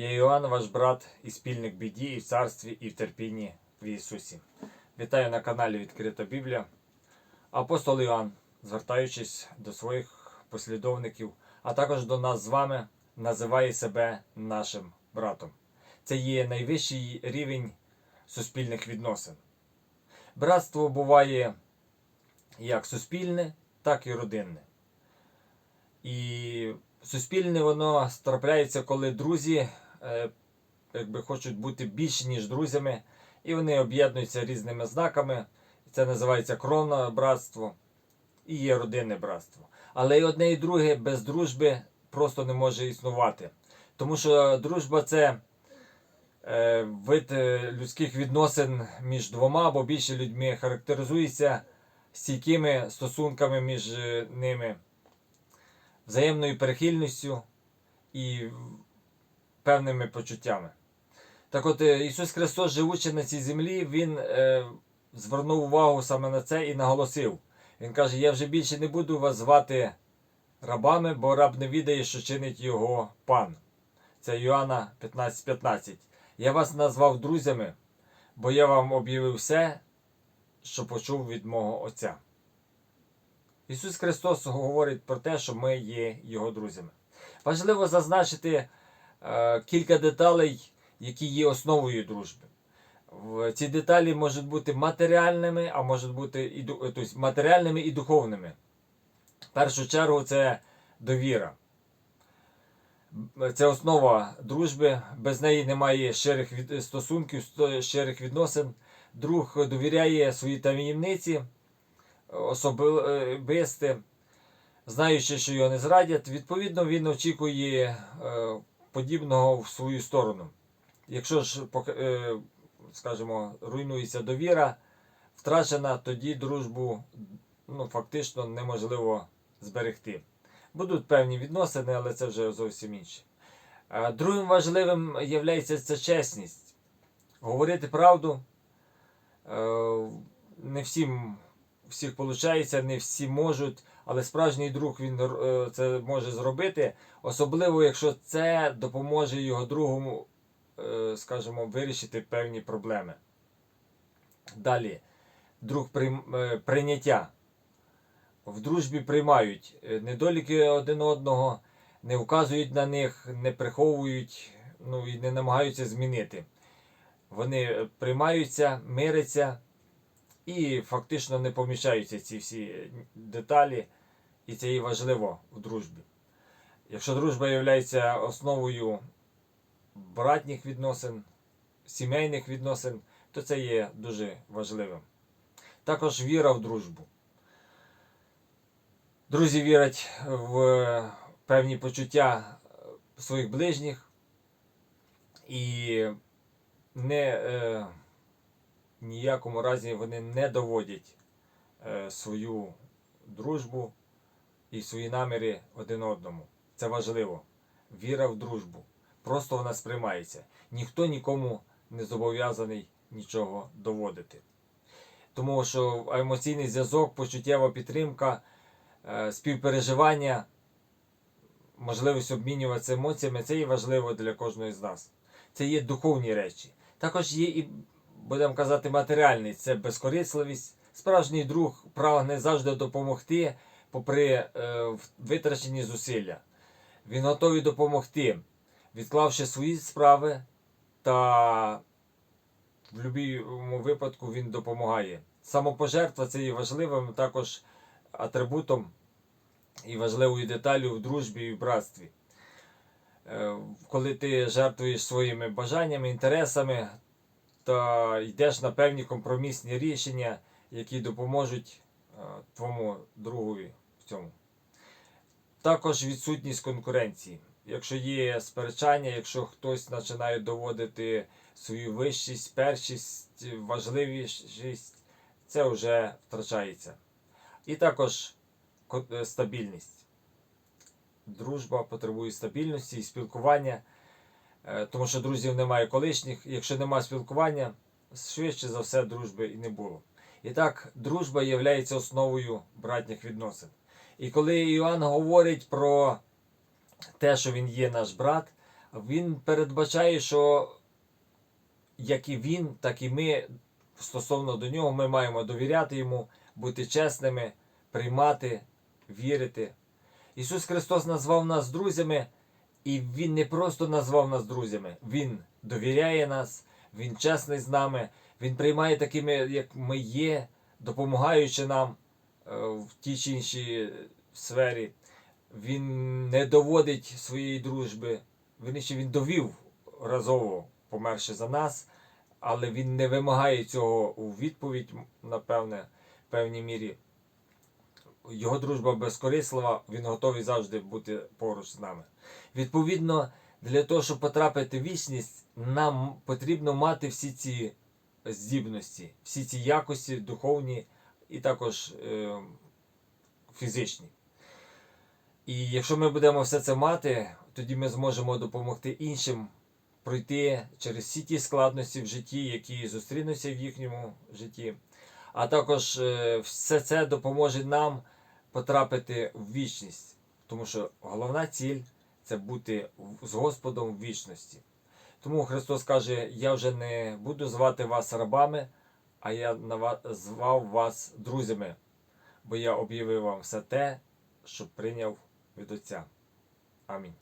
Я Іоанн, ваш брат і спільник біді, і в царстві, і в терпінні в Ісусі. Вітаю на каналі Відкрита Біблія. Апостол Іоанн, звертаючись до своїх послідовників, а також до нас з вами, називає себе нашим братом. Це є найвищий рівень суспільних відносин. Братство буває як суспільне, так і родинне. І суспільне воно трапляється, коли друзі якби хочуть бути більше, ніж друзями, і вони об'єднуються різними знаками. Це називається кровне братство і є родинне братство. Але і одне і друге без дружби просто не може існувати. Тому що дружба це е, вид е, людських відносин між двома або більше людьми, характеризується стійкими стосунками між е, ними, взаємною перехильністю і певними почуттями. Так от е, Ісус Христос, живучи на цій землі, Він е, звернув увагу саме на це і наголосив. Він каже: Я вже більше не буду вас звати рабами, бо раб не відає, що чинить його пан. Це Йоанна 15:15. 15. Я вас назвав друзями, бо я вам об'явив все, що почув від мого Отця. Ісус Христос говорить про те, що ми є Його друзями. Важливо зазначити кілька деталей, які є основою дружби. Ці деталі можуть бути матеріальними, а можуть бути і, е, тобто, матеріальними і духовними. В першу чергу це довіра. Це основа дружби. Без неї немає щирих стосунків, сто- щирих відносин. Друг довіряє свої таємниці, особисте, знаючи, що його не зрадять. Відповідно, він очікує е, подібного в свою сторону. Якщо ж, е, скажімо, руйнується довіра, втрачена, тоді дружбу ну, фактично неможливо зберегти. Будуть певні відносини, але це вже зовсім інше. Е, Другим важливим є це чесність. Говорити правду. Е, Не всім всіх виходить, не всі можуть, але справжній друг він е, це може зробити, особливо якщо це допоможе його другому, е, скажімо, вирішити певні проблеми. Далі, друг е, прийняття. В дружбі приймають недоліки один одного, не вказують на них, не приховують, ну і не намагаються змінити. Вони приймаються, миряться і фактично не поміщаються ці всі деталі, і це і важливо в дружбі. Якщо дружба є основою братніх відносин, сімейних відносин, то це є дуже важливим. Також віра в дружбу. Друзі вірять в певні почуття своїх ближніх і не е, ніякому разі вони не доводять е, свою дружбу і свої наміри один одному. Це важливо. Віра в дружбу. Просто вона сприймається. Ніхто нікому не зобов'язаний нічого доводити. Тому що емоційний зв'язок, почуттєва підтримка, е, співпереживання, можливість обмінюватися емоціями це є важливо для кожного з нас. Це є духовні речі. Також є і, будемо казати, матеріальний це безкорисливість. Справжній друг прагне завжди допомогти, попри е, витрачені зусилля. Він готовий допомогти, відклавши свої справи, та в будь-якому випадку він допомагає. Самопожертва це є важливим також атрибутом і важливою деталю в дружбі і в братстві. Е, Коли ти жертвуєш своїми бажаннями, інтересами та йдеш на певні компромісні рішення, які допоможуть е, твоєму другові цьому. Також відсутність конкуренції. Якщо є сперечання, якщо хтось починає доводити свою вищість, першість, важливість, це вже втрачається. І також е, стабільність. Дружба потребує стабільності і спілкування, е, тому що друзів немає колишніх. Якщо немає спілкування, швидше за все дружби і не було. І так, дружба є основою братніх відносин. І коли Іоанн говорить про те, що він є наш брат, Він передбачає, що як і він, так і ми стосовно до нього, ми маємо довіряти йому, бути чесними, приймати, вірити. Ісус Христос назвав нас друзями, і Він не просто назвав нас друзями, Він довіряє нас, Він чесний з нами, Він приймає такими, як ми є, допомагаючи нам в тій чи іншій сфері. Він не доводить своєї дружби. Вірніше, він довів разово, померши за нас, але він не вимагає цього у відповідь, напевне, в певній мірі. Його дружба безкорислива, він готовий завжди бути поруч з нами. Відповідно, для того, щоб потрапити в вічність, нам потрібно мати всі ці здібності, всі ці якості духовні і також е, фізичні. І якщо ми будемо все це мати, тоді ми зможемо допомогти іншим пройти через всі ті складності в житті, які зустрінуться в їхньому житті. А також е, все це допоможе нам потрапити в вічність. Тому що головна ціль це бути з Господом в вічності. Тому Христос каже: Я вже не буду звати вас рабами, а я назвав вас друзями, бо я об'явив вам все те, що прийняв від Отця. Амінь.